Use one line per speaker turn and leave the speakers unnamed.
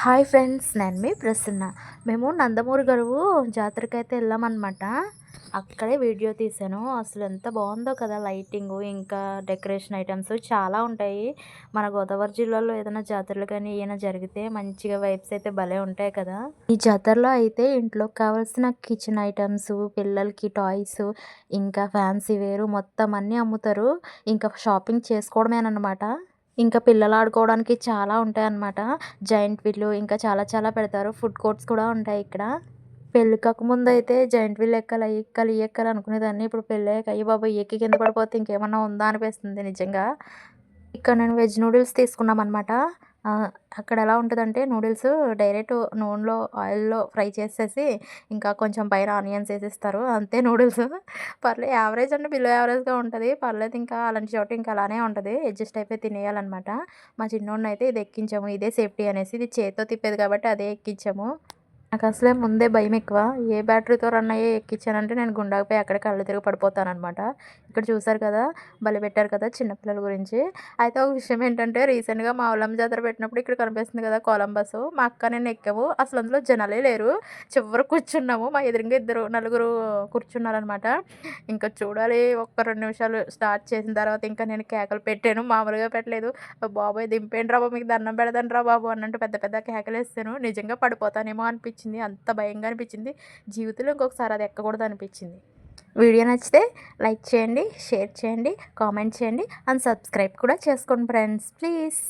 Hi friends నేను మీ ప్రసన్న. మేము నందమూరి గరువు జాతరకైతే వెళ్ళామన్నమాట. అక్కడే వీడియో తీసాను అసలు ఎంత బాగుందో కదా లైటింగ్ ఇంకా డెకరేషన్ ఐటమ్స్ చాలా ఉంటాయి. మన గోదావరి జిల్లాలో ఏదైనా జాతరలు కానీ ఏమైనా జరిగితే మంచిగా వైబ్స్ అయితే భలే ఉంటాయి కదా. ఈ జాతరలో అయితే ఇంట్లోకి కావాల్సిన కిచెన్ ఐటమ్స్ పిల్లలకి టాయ్స్ ఇంకా ఫ్యాన్సీ వేరు మొత్తం అన్నీ అమ్ముతారు. ఇంకా షాపింగ్ చేసుకోవడమేనమాట ఇంకా పిల్లలు ఆడుకోవడానికి చాలా ఉంటాయి అన్నమాట జాయింట్ వీళ్ళు ఇంకా చాలా చాలా పెడతారు. ఫుడ్ కోర్ట్స్ కూడా ఉంటాయి ఇక్కడ. పెళ్ళి కాకముందు అయితే జాయింట్ వీల్ ఎక్కాలి అవి ఎక్కాలి ఎక్కాలి అనుకునేదాన్ని. ఇప్పుడు పెళ్ళి అయ్యి బాబు ఎక్కి కింద పడిపోతే ఇంకేమన్నా ఉందా అనిపిస్తుంది నిజంగా. ఇక్కడ నేను వెజ్ నూడిల్స్ తీసుకున్నాం అనమాట అక్కడ ఎలా ఉంటుందంటే నూడిల్స్ డైరెక్ట్ నూనెలో ఆయిల్లో ఫ్రై చేసేసి ఇంకా కొంచెం పైన ఆనియన్స్ వేసేస్తారు. అంతే నూడిల్స్. పర్లేదు యావరేజ్ అంటే బిలో యావరేజ్గా ఉంటుంది. పర్లేదు ఇంకా అలాంటి చోట ఇంకా అలానే ఉంటుంది. అడ్జస్ట్ అయిపోయి తినేయాలన్నమాట. మా చిన్నోడిని అయితే ఇది ఎక్కించాము. ఇదే సేఫ్టీ అనేసి ఇది చేతితో తిప్పేది కాబట్టి అదే ఎక్కించాము. నాకు అసలే ముందే భయం ఎక్కువ ఏ బ్యాటరీతో రన్ అయ్యే ఎక్కించానంటే నేను గుండాకపోయి అక్కడే కళ్ళు తిరిగి పడిపోతానమాట ఇక్కడ చూసారు కదా బలి పెట్టారు కదా చిన్నపిల్లల గురించి. అయితే ఒక విషయం ఏంటంటే రీసెంట్గా మా ఉల్లం జాతర పెట్టినప్పుడు ఇక్కడ కనిపిస్తుంది కదా కొలంబస్. మా అక్క నేను ఎక్కాము. అసలు అందులో జనాలే లేరు. చివరి కూర్చున్నాము. మా ఎదురుగా ఇద్దరు నలుగురు కూర్చున్నారనమాట ఇంకా చూడాలి ఒక్క రెండు నిమిషాలు స్టార్ట్ చేసిన తర్వాత ఇంకా నేను కేకలు పెట్టాను. మామూలుగా పెట్టలేదు. బాబాయ్ దింపేండి రా మీకు దండం పెడదాను రా బాబు అన్నట్టు పెద్ద పెద్ద కేకలు వేస్తాను నిజంగా పడిపోతానేమో అనిపించింది అనిపించింది అంత భయంగా అనిపించింది. జీవితంలో ఇంకొకసారి అది ఎక్కకూడదు అనిపించింది. వీడియో నచ్చితే లైక్ చేయండి షేర్ చేయండి కామెంట్ చేయండి అండ్ సబ్స్క్రైబ్ కూడా చేసుకోండి ఫ్రెండ్స్. ప్లీజ్.